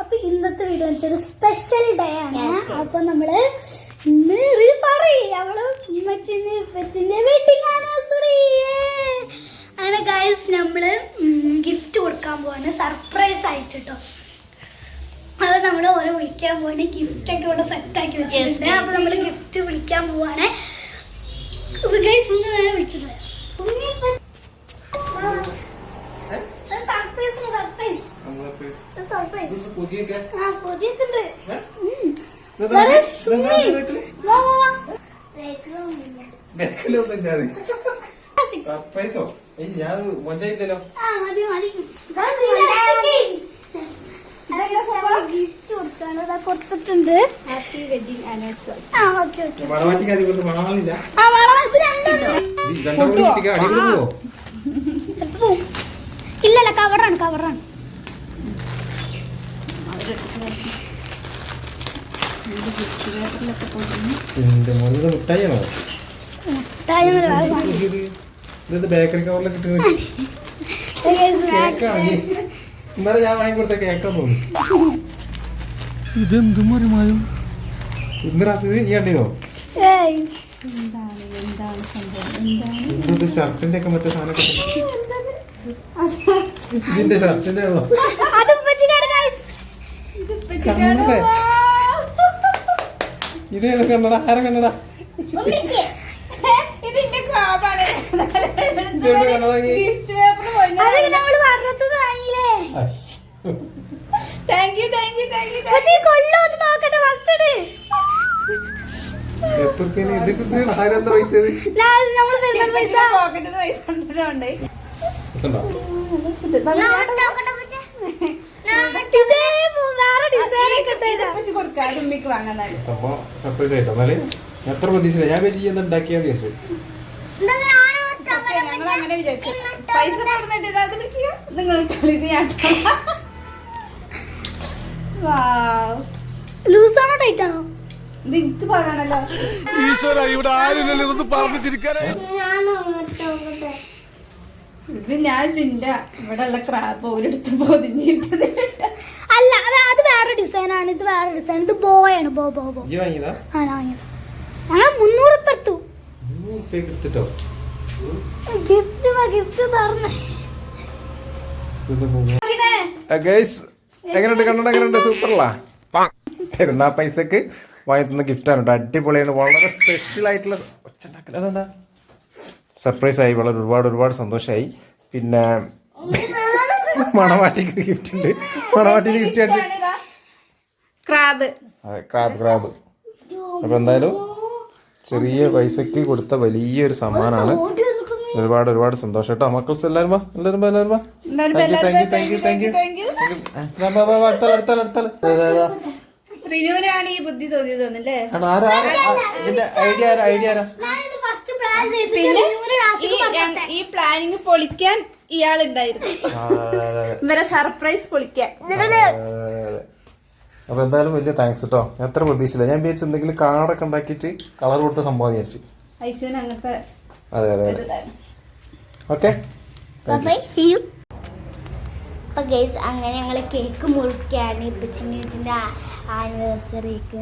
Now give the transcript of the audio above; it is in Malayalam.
അപ്പൊ ഇന്നത്തെ വീഡിയോ വെച്ചൊരു സ്പെഷ്യൽ ഡേ ആണ്. അപ്പൊ നമ്മൾ ഇന്ന് പറയും അവൾ ഉമ്മച്ചിന്റെ ഉപ്പച്ചിന്റെ വെഡിങ് ആനിവേഴ്സറി അങ്ങനെ ഗൈസ് നമ്മൾ ഗിഫ്റ്റ് കൊടുക്കാൻ പോവാണ്. സർപ്രൈസ് ആയിട്ട് കേട്ടോ അത് നമ്മൾ ഓരോ വിളിക്കാൻ പോവാണ്. ഗിഫ്റ്റ് ഒക്കെ ഇവിടെ സെറ്റ് ആക്കി വെച്ചിട്ടുണ്ട്. അപ്പൊ നമ്മൾ ഗിഫ്റ്റ് വിളിക്കാൻ പോവാണ്. ഗൈസ് ഒന്ന് നേരെ ഏയ് ഞാൻ മൊഞ്ചയില്ലല്ലോ ആ, മതി, മതി. ഗിഫ്റ്റ് കൊടുക്കാണ് ഇതാ കൊടുത്തിട്ടുണ്ട്. ഹാപ്പി വെഡിങ് ആനിവേഴ്സറി ആ ഓക്കെ ഓക്കെ. മണവാട്ടിക്ക് അത് മണവാളില്ല ആ. ഇല്ലല്ല കവറാണ് കവറാണ് മുട്ടായിയാണോ. ഇത് ബേക്കറി കവറിലൊക്കെ ഇട്ട് ഇന്നലെ ഞാൻ വാങ്ങി കൊടുത്ത കേക്കാൻ ഇതെന്തും ഷർട്ടിന്റെ ഒക്കെ മറ്റേ സാധനം ഇതിന്റെ ഷർട്ടിന്റെ ആണോ അത് ഉപ്പച്ചിക്കാണ് guys. കണ്ണട. ഇതേത് കണ്ണട? ആരെ കണ്ണട? ഇതിന്റെ ക്രാബാണ്? ഗിഫ്റ്റ് പേപ്പർ അത് നമ്മൾ പറഞ്ഞത് വാങ്ങിയില്ലേ? Thank you thank you thank you ഉപ്പച്ചി കൊല്ലോ ഒന്ന് നോക്കട്ടെ ഫസ്റ്റ് പൈസ ഇത്? നമ്മൾ തരുന്ന പൈസ. പോക്കറ്റിൽ പൈസ കൊണ്ടുവരുന്നുണ്ട് ഇതുണ്ടോ? ഇതേ വേറെ ഡിസൈൻ ഒക്കെ തരാം വെച്ച് കൊടുക്കാം ഉമ്മിക്ക് വാങ്ങാന്നാൽ സംഭവം സർപ്രൈസ് ആയിട്ടോ? എന്നാൽ ഞാൻ എത്ര പ്രതീക്ഷിച്ചില്ല ഞാൻ വിചാരിച്ചു എന്താ ഉണ്ടാക്കിയാന്ന് വിചാരിച്ചു ഞങ്ങൾ അങ്ങനെ വിചാരിച്ചു. പൈസ കൊടുത്തിട്ട് ഇത് അത് പിടിക്കുക നിങ്ങൾ ഇത് ഞാൻ വാവ്. ലൂസാണോ ടൈറ്റ് ആണോ? ഇത് എനിക്ക് പറയാണല്ലോ ഇത് ഞാൻ ചിന്ത. ഇവിടെ ഉള്ള ക്രാബ് ഒരിടത്ത് പൊതിഞ്ഞിട്ട് അല്ല വേറെ ഡിസൈൻ ആണ് ഇത് വേറെ ഡിസൈൻ ഇത് ബോയാണ് ബോ ബോ ബോ. ആ ഞാൻ വാങ്ങിയത്. ഞങ്ങൾ മുന്നൂറ് ഉറുപ്പ്യക്ക് ഗിഫ്റ്റ് ഗിഫ്റ്റ് ഗൈസ് എങ്ങനെയുണ്ട്? കണ്ണട എങ്ങനെയുണ്ട്? സൂപ്പറല്ല? പെരുന്നാ പൈസക്ക് വാങ്ങി തന്ന ഗിഫ്റ്റാണ് കേട്ടോ അടിപൊളിയാണ്. വളരെ സ്പെഷ്യൽ ആയിട്ടുള്ള ഒച്ചുണ്ടാക്കൽ അതെന്താ? സർപ്രൈസ് ആയി. വളരെ ഒരുപാട് ഒരുപാട് സന്തോഷമായി പിന്നെ മണവാട്ടിക്ക് ഗിഫ്റ്റ് ഉണ്ട്. മണവാട്ടിക്ക് ഗിഫ്റ്റ് അടിച്ച് ക്രാബ് അതെ ക്രാബ് ക്രാബ് അപ്പൊ എന്തായാലും ചെറിയ പൈസക്ക് കൊടുത്ത വലിയൊരു സമ്മാനമാണ് ഒരുപാട് ഒരുപാട് സന്തോഷം കേട്ടോ. മക്കൾസ് എല്ലാവരും വാ എല്ലാവരും വാ എല്ലാവരും വാ. Thank you thank you thank you thank you അടുത്താൽ അടുത്താൽ അടുത്താൽ റിനുവിനാണ് ഈ ബുദ്ധി തോന്നിയത് ഐഡിയ ആരാ ഐഡിയ ആരാ? പിന്നെ പ്ലാനിങ് പൊളിക്കാൻ ഇയാളുണ്ടായിരുന്നു. ഇവരെ സർപ്രൈസ് പൊളിക്കാൻ. അതെ, അതെ. അപ്പൊ എന്തായാലും വലിയ താങ്ക്സ് കേട്ടോ എത്ര പ്രതീക്ഷിച്ചില്ല. ഞാൻ വിചാരിച്ചു എന്തെങ്കിലും കാർഡൊക്കെ ഉണ്ടാക്കിയിട്ട് കളർ കൊടുത്ത സംഭവം വിചാരിച്ചു. അതെ അതെ അതെ. ഓക്കെ അപ്പൊ ഗൈസ് അങ്ങനെ ഞങ്ങൾ കേക്ക് മുറിക്കാണ്. ഇപ്പച്ചിന്റെ ആനിവേഴ്സറിക്ക്